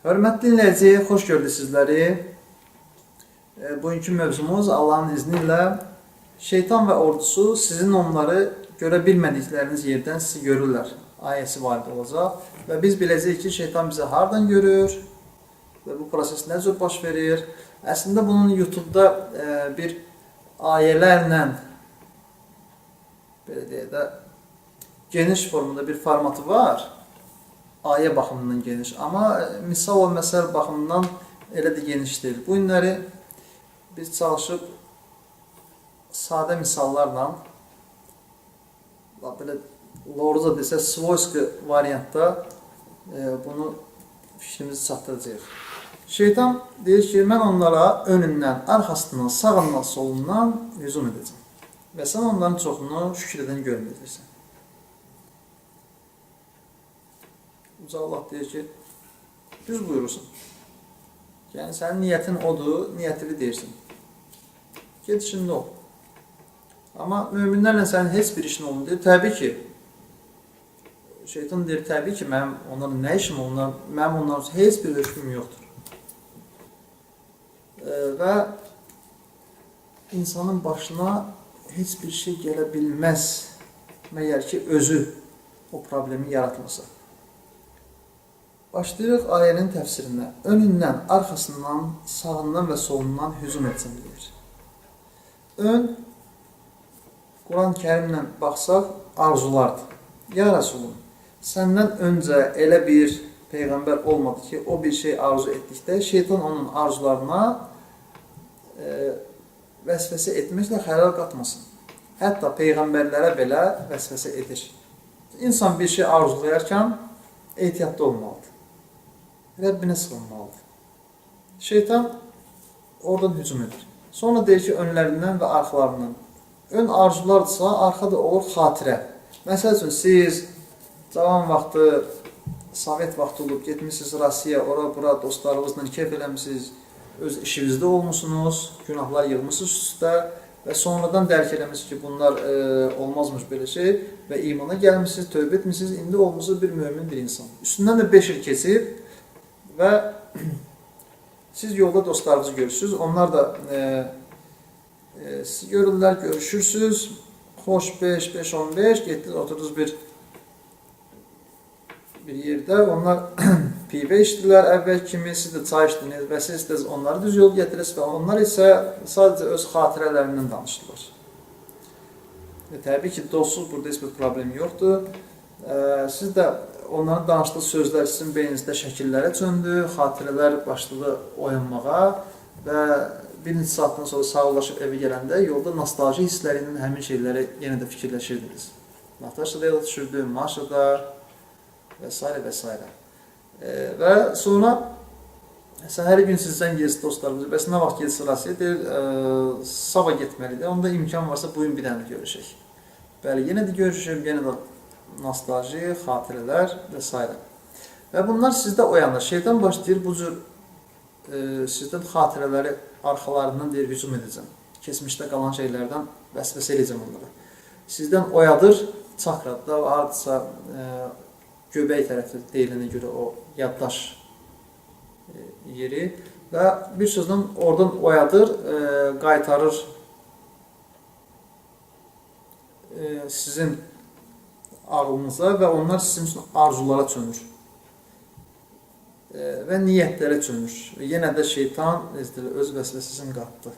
Hörmətli dinləyici, xoş gördük sizləri. E, Bugünkü mövzumuz Allahın izni ilə şeytan və ordusu sizin onları görə bilmədikləriniz yerdən sizi görürlər. Ayəsi varid olacaq və biz biləcəyik ki, şeytan bizi hardan görür və bu proses nə cür baş verir. Əslində bunun YouTube-da e, bir ayələrlə belə deyə də geniş formada bir formatı var. Ayə baxımından geniş, amma e, misal və məsəl baxımından elə də geniş deyil. Bu günləri biz çalışıb sadə misallarla belə Lorza desə Svoyski variantda e, bunu fikrimizi çatdıracağıq. Şeytan deyir ki, mən onlara önündən, arxasından, sağından, solundan hücum edəcəm. Və sən onların çoxunu şükür edən görməyəcəksən. Uca Allah deyir ki, düz buyurursun. Yəni sənin niyyətin odur, niyyətini deyirsən. Get işində ol. Amma möminlərlə sənin heç bir işin olmur deyir. Təbii ki, şeytan deyir, təbii ki, mənim onların nə işim, onlar, mənim onların heç bir hökmüm yoxdur. E, və insanın başına heç bir şey gələ bilməz məgər ki, özü o problemi yaratmasa. Başlayırıq ayənin təfsirinə. Önündən, arxasından, sağından və solundan hücum etsin deyir. Ön Quran-ı Kərimlə baxsaq arzulardır. Ya Rəsulum, səndən öncə elə bir peyğəmbər olmadı ki, o bir şey arzu etdikdə şeytan onun arzularına e, vəsvəsə etməklə xəlal qatmasın. Hətta peyğəmbərlərə belə vəsvəsə edir. İnsan bir şey arzulayarkən ehtiyatlı olmalıdır. Rəbbinə sığınmalıdır. Şeytan oradan hücum edir. Sonra deyir ki, önlərindən və arxalarından. Ön arzulardırsa, arxa da olur xatirə. Məsəl üçün, siz cavan vaxtı, Sovet vaxtı olub, getmişsiniz Rusiya, ora, bura dostlarınızla keyf eləmişsiniz, öz işinizdə olmusunuz, günahlar yığmışsınız üstə və sonradan dərk eləmişsiniz ki, bunlar e, olmazmış belə şey və imana gəlmişsiniz, tövbə etmişsiniz, indi olmusunuz bir mömin bir insan. Üstündən də 5 il keçib və siz yolda dostlarınızı görürsünüz, onlar da e, e, sizi görürlər, görüşürsünüz, xoş 5, 5, 15, getdiniz, oturdunuz bir bir yerdə, onlar pivə içdilər əvvəl kimi, siz də çay içdiniz və siz də onları düz yol gətirirsiniz və onlar isə sadəcə öz xatirələrindən danışdılar. Və təbii ki, dostsuz burada heç bir problem yoxdur. Ə, Siz də onların danışdığı sözlər sizin beyninizdə şəkillərə çöndü, xatirələr başladı oyanmağa və bir neçə saatdan sonra sağollaşıb evə gələndə yolda nostalji hissləri ilə həmin şeyləri yenə də fikirləşirdiniz. Natasha da yola düşürdü, Maşa da və s. və s. E, və sonra səhəri gün sizdən gəlsin dostlarımız, bəs nə vaxt gəlsin Rasiya? Deyir, e, sabah getməlidir. Onda imkan varsa bu gün bir dənə görüşək. Bəli, yenə də görüşürüm, yenə də nostalji, xatirələr və s. Və bunlar sizdə oyanır. Şeytan başlayır bu cür e, sizdən xatirələri arxalarından deyir, hücum edəcəm. Keçmişdə qalan şeylərdən vəsvəsə edəcəm onlara. Sizdən oyadır, çakradda və hardasa e, göbək tərəfdə deyilənə görə o yaddaş e, yeri və bir sözlə oradan oyadır, e, qaytarır e, sizin ağlınıza və onlar sizin üçün arzulara çönür və niyyətlərə çönür. Yenə də şeytan öz vəsvəsəsini qatdı.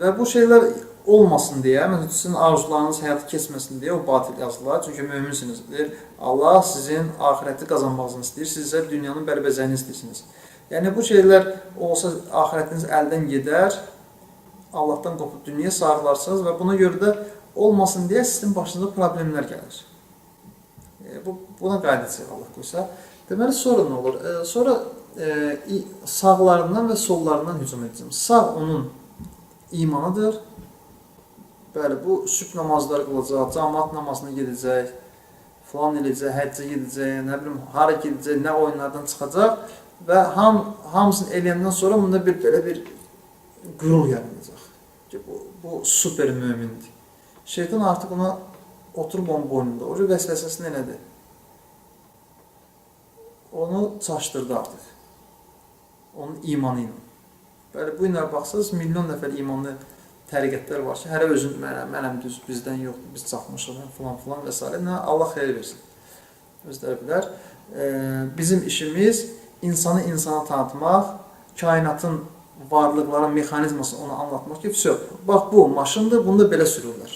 Və bu şeylər olmasın deyə, məsələn, sizin arzularınız həyata keçməsin deyə o batil yazdılar. Çünki möminsiniz. Allah sizin axirəti qazanmağınızı istəyir, siz dünyanın bərbəcəyini istəyirsiniz. Yəni bu şeylər olsa axirətiniz əldən gedər, Allahdan qopub dünyaya sarılarsınız və buna görə də olmasın deyə sizin başınıza problemlər gəlir. E, bu buna qayıdacaq Allah qoysa. Deməli sonra nə olur? E, sonra e, sağlarından və sollarından hücum edəcəm. Sağ onun imanıdır. Bəli, bu sübh namazları qılacaq, cəmaat namazına gedəcək, filan eləyəcək, həccə gedəcək, nə bilim, hara gedəcək, nə oyunlardan çıxacaq və ham hamısını eləyəndən sonra bunda bir belə bir qürur yaranacaq. Ki bu, bu super mömindir. Şeytan artıq ona onun boynunda, o vəsvəsəsini elədi. Onu çaşdırdı artıq. Onun imanı ilə. Bəli, bu ilə baxsaz milyon nəfər imanlı təriqətlər var ki, hərə özün mənəm, mənəm düz, bizdən yoxdur, biz çatmışıq falan filan və s. Allah xeyir versin. Özləri bilər. E, bizim işimiz insanı insana tanıtmaq, kainatın varlıqlara mexanizmasını ona anlatmaq ki, vəsə, bax bu maşındır, bunu da belə sürürlər.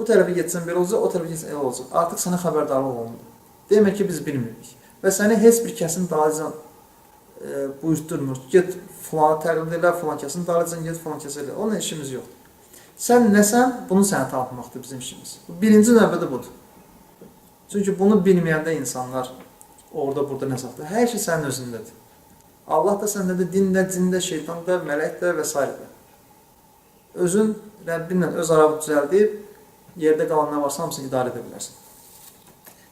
Bu tərəfə getsən belə olacaq, o tərəfə getsən elə olacaq. Artıq sənə xəbərdarlıq olundu. Demək ki, biz bilmirik. Və səni heç bir kəsin dalınca e, buyurtdurmur. Get filan təqlid elə, filan kəsin dalınca get, filan kəsə elə. Onun işimiz yoxdur. Sən nəsən, bunu sənə tanıtmaqdır bizim işimiz. Birinci növbədə budur. Çünki bunu bilməyəndə insanlar orada burada nə saxlayır? Hər şey sənin özündədir. Allah da səndədir, dində, cində, şeytanda, mələkdə və s. Özün Rəbbinlə öz aranı düzəldib, yerdə qalan nə varsa hamısını idarə edə bilərsən.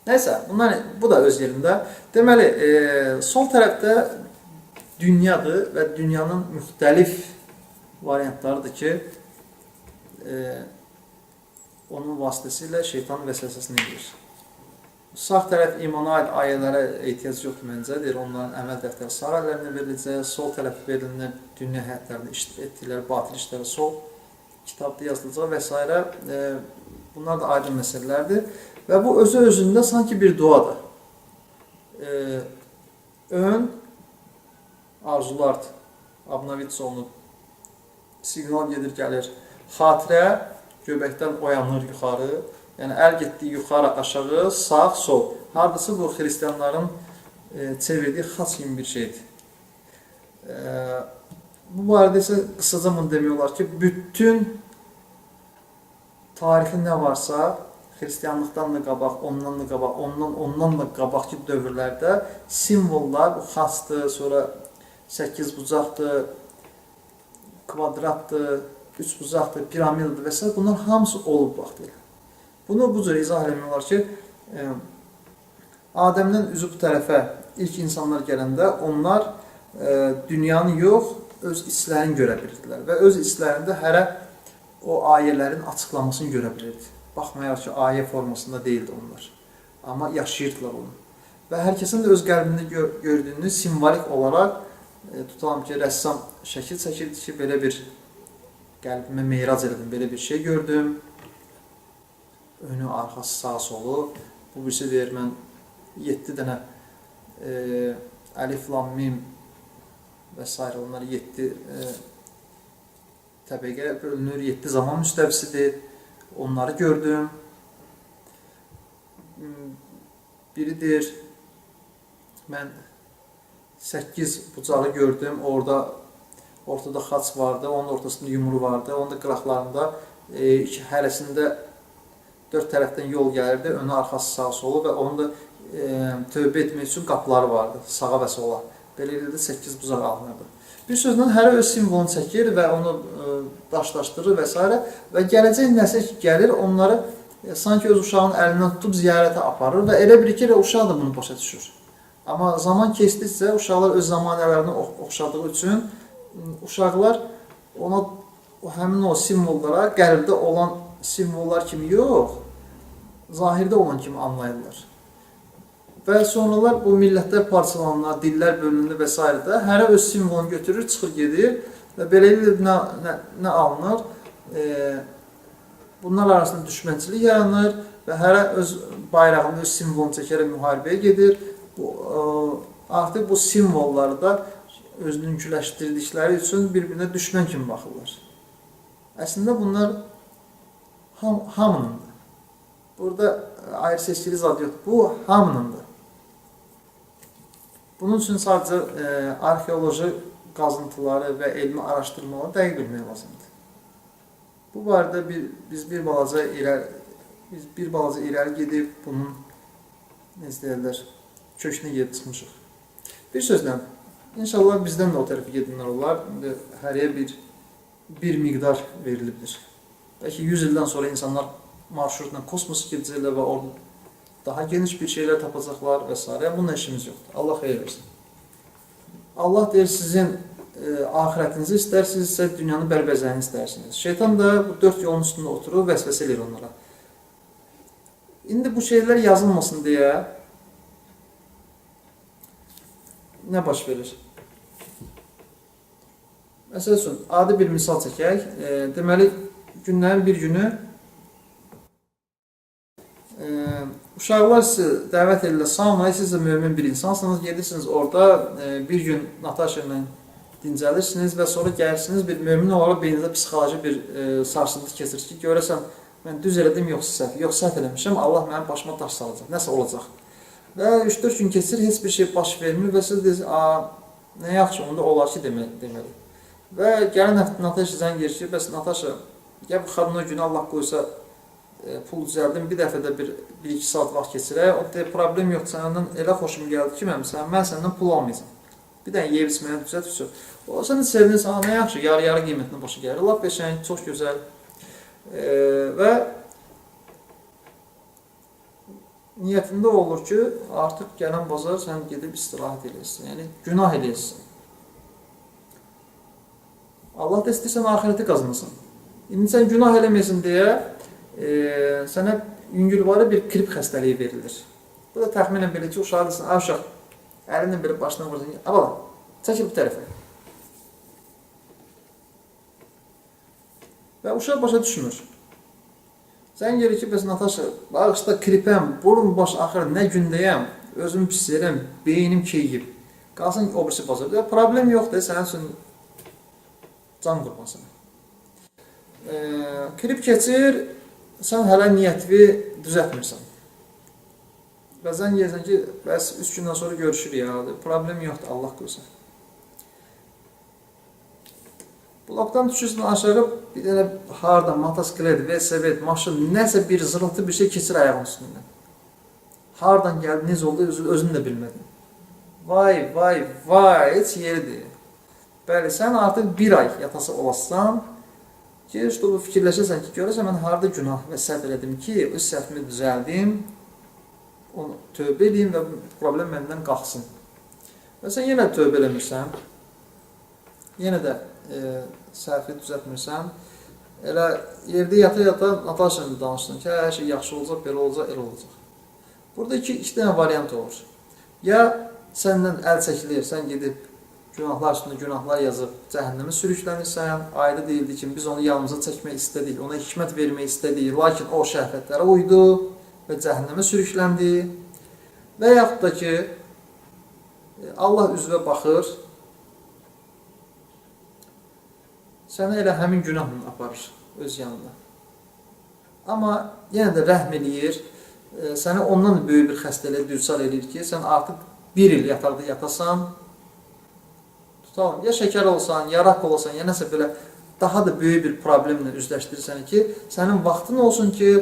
Nəysə, bunlar, bu da öz yerində. Deməli, e, sol tərəfdə dünyadır və dünyanın müxtəlif variantlarıdır ki, e, onun vasitəsilə şeytan vəsvəsəsini edir. Sağ tərəf imana aid ayələrə ehtiyac yoxdur məncə. Deyir, onların əməl dəftəri sağ əllərinə veriləcək, sol tərəf verilir dünya həyatlarını iş etdikləri batil işləri sol kitabda yazılacaq və. E, bunlar da aydın məsələlərdir və bu özü özündə sanki bir duadır. E, ön arzulardır. Abnavit olunub. Siqnal gedir, gəlir. Xatirə göbəkdən oyanır yuxarı. Yəni əl getdi yuxarı, aşağı, sağ, sol. Hardasa bu xristianların e, çevirdiyi kimi bir şeydir. E, bu barədə isə qısaca bunu demək ki, bütün tarixi nə varsa, xristianlıqdan da qabaq, ondan da qabaq, ondan ondan da qabaqki dövrlərdə simvollar, bu sonra 8 bucaqdır, kvadratdır, 3 bucaqdır, piramiddir və s. bunlar hamısı olub vaxtilə. Bunu bu cür izah eləmək ki, e, Adəmdən üzü bu tərəfə ilk insanlar gələndə onlar e, dünyanı yox, öz içlərini görə bilirdilər və öz içlərində hərə o ayələrin açıqlamasını görə bilirdi. Baxmayaraq ki, ayə formasında deyildi onlar. Amma yaşayırdılar onu. Və hər kəsin öz qəlbində gör gördüyünü simvolik olaraq e, tutalım ki, rəssam şəkil çəkirdi ki, belə bir qəlbimə meyrac elədim, belə bir şey gördüm. Önü, arxası, sağ, solu. Bu birisi deyir, mən 7 dənə e, əlif, lam, mim və s. onlar 7 e, təbəqə bölünür, 7 zaman müstəvisidir. Onları gördüm. Biridir, mən 8 bucağı gördüm. Orada ortada xaç vardı, onun ortasında yumru vardı. Onun da qıraqlarında e, hərəsində dörd tərəfdən yol gəlirdi, önü, arxası, sağ, solu və onun da e, tövbə etmək üçün qapıları vardı, sağa və sola. Beləliklə 8 buzaq alınırdı. Bir sözlə hərə öz simvolunu çəkir və onu e, daşlaşdırır və s. və gələcək nəsil gəlir, onları e, sanki öz uşağının əlindən tutub ziyarətə aparır və elə bir ki, uşaq da bunu başa düşür. Amma zaman keçdikcə uşaqlar öz zamanələrini oxşadığı üçün uşaqlar ona o həmin o simvollara qəlbdə olan simvollar kimi yox, zahirdə olan kimi anlayırlar. Və sonralar bu millətlər parçalanırlar, dillər bölünür və s. öz simvolunu götürür, çıxır gedir və beləliklə nə, nə, nə alınır? E, bunlar arasında düşmənçilik yaranır və hərə öz bayrağını, öz simvolunu çəkərək müharibəyə gedir. Bu, e, artıq bu simvolları da özününküləşdirdikləri üçün bir-birinə düşmən kimi baxırlar. Əslində bunlar ham, hamınındır. Burada ayrı seçkili zad. Bu hamınındır. Bunun üçün sadəcə e, arxeoloji qazıntıları və elmi araşdırmaları dəqiq bilmək lazımdır. Bu barədə bir, biz bir balaca irəli biz bir balaca irəli gedib bunun necə deyirlər, kökünə gedib çıxmışıq. Bir sözlə, inşallah bizdən də o tərəfə gedənlər olar. İndi hərəyə bir bir miqdar verilibdir. Bəlkə 100 ildən sonra insanlar marşrutla kosmosa gedəcəklər və orada daha geniş bir şeylər tapacaqlar və s. Yəni, bununla işimiz yoxdur. Allah xeyir versin. Allah deyir sizin e, ahirətinizi istərsiniz, isə dünyanı bərbəzəyini istərsiniz. Şeytan da bu dörd yolun üstündə oturur, vəsvəsə eləyir onlara. İndi bu şeylər yazılmasın deyə nə baş verir? Məsəl üçün, adi bir misal çəkək. E, deməli, günlərin bir günü e, uşaqlar sizi dəvət edirlər saunaya, siz də mömin bir insansınız, gedirsiniz orada e, bir gün Natasha ilə dincəlirsiniz və sonra gəlirsiniz bir mömin olaraq beyninizdə psixoloji bir e, sarsıntı keçirir ki, görəsən mən düz elədim yoxsa səhv, yox səhv eləmişəm, Allah mənim başıma daş salacaq, nəsə olacaq. Və 3-4 gün keçir, heç bir şey baş vermir və siz deyirsiniz, "A, nə yaxşı, onda olar ki, deməli." deməli. Və gəlin həftə Natasha zəng edir ki, bəs Natasha, ya bu xanım o günü Allah qoysa pul düzəldim, bir dəfə də bir 1-2 saat vaxt keçirək. O deyir, problem yoxdur, səndən elə xoşum gəldi ki, mən sən mən səndən pul almayacağam. Bir dənə yeyib içməyə düzəlt üçün. O sən sevinirsən, "A, nə yaxşı, yarı-yarı qiymətini başa gəlir." Lap qəşəng, çox gözəl. E, və niyyətində olur ki, artıq gələn bazar sən gedib istirahət edirsən. Yəni günah edirsən. Allah da istəyirsən axirəti qazanasın. İndi sən günah eləməyəsən deyə e, sənə yüngülvarı bir grip xəstəliyi verilir. Bu da təxminən belə ki, uşağı desən, "Ay uşaq, əlinlə belə başına vursan, "Abala, çəkil bu tərəfə." Və uşaq başa düşmür. Sən gəlir ki, bəs Natasha, bağışda kripəm, burun baş axır, nə gündəyəm, özüm pis yerəm, beynim keyib. Qalsın ki, o birisi bazarda. Problem yoxdur, sənin üçün can qurmasın. E, krip keçir, sən hələ niyyətini düzəltmirsən. Və sən gəlsən ki, bəs 3 gündən sonra görüşürük ya, problem yoxdur, Allah qoysun. Blokdan düşürsən aşağı bir dənə harda motosiklet, velosiped, maşın, nəsə bir zırıltı bir şey keçir ayağın üstündən. Hardan gəldi, necə oldu, özün də bilmədin. Vay, vay, vay, heç yeridir. Bəli, sən artıq bir ay yatası olasan, ki, işte bu fikirləşəsən ki, görəsən mən harda günah və səhv elədim ki, öz səhvimi düzəldim, onu tövbə edeyim və problem məndən qalxsın. Və sən yenə tövbə eləmirsən, yenə də e, səhvi düzəltmirsən, elə yerdə yata-yata Natasha ilə danışdın ki, hər şey yaxşı olacaq, belə olacaq, elə olacaq. Burada iki, iki dənə variant olur. Ya səndən əl çəkilir, sən gedib günahlar üstündə günahlar yazıb cəhənnəmə sürüklənirsən, ayrı deyildi ki, biz onu yanımıza çəkmək istədik, ona hikmət vermək istədik, lakin o şəhvətlərə uydu və cəhənnəmə sürükləndi. Və yaxud da ki, Allah üzvə baxır, səni elə həmin günahla aparır öz yanına. Amma yenə də rəhm eləyir, e, səni ondan da böyük bir xəstəliyə düçar edir ki, sən artıq bir il yataqda yatasan, tutalım, ya şəkər olsan, ya rak olasan, ya nəsə belə daha da böyük bir problemlə üzləşdirirsən ki, sənin vaxtın olsun ki,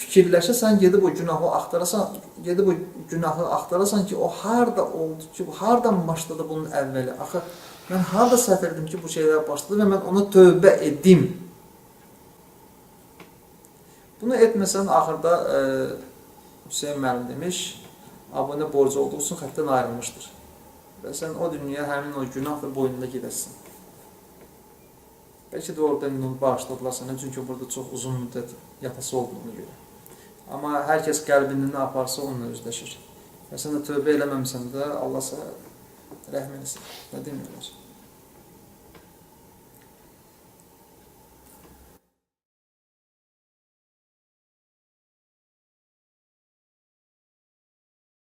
fikirləşəsən, gedib o günahı axtarasan, gedib o günahı axtarasan ki, o harda oldu ki, hardan başladı bunun əvvəli? Axı mən harda səhv ki, bu şeylər başladı və mən ona tövbə edim. Bunu etməsən axırda e, Hüseyn müəllim demiş, abunə borcu olduğu üçün xətdən ayrılmışdır. Və sən o dünyaya həmin o günah və boynunda gedəsən. Bəlkə də orada onu bağışladılar sənə, çünki burada çox uzun müddət yatası olduğunu görə. Amma hər kəs qəlbində nə aparsa onunla üzləşir. Və sən də tövbə eləməmisən də Allah sənə rəhm eləsin. Nə demirlər?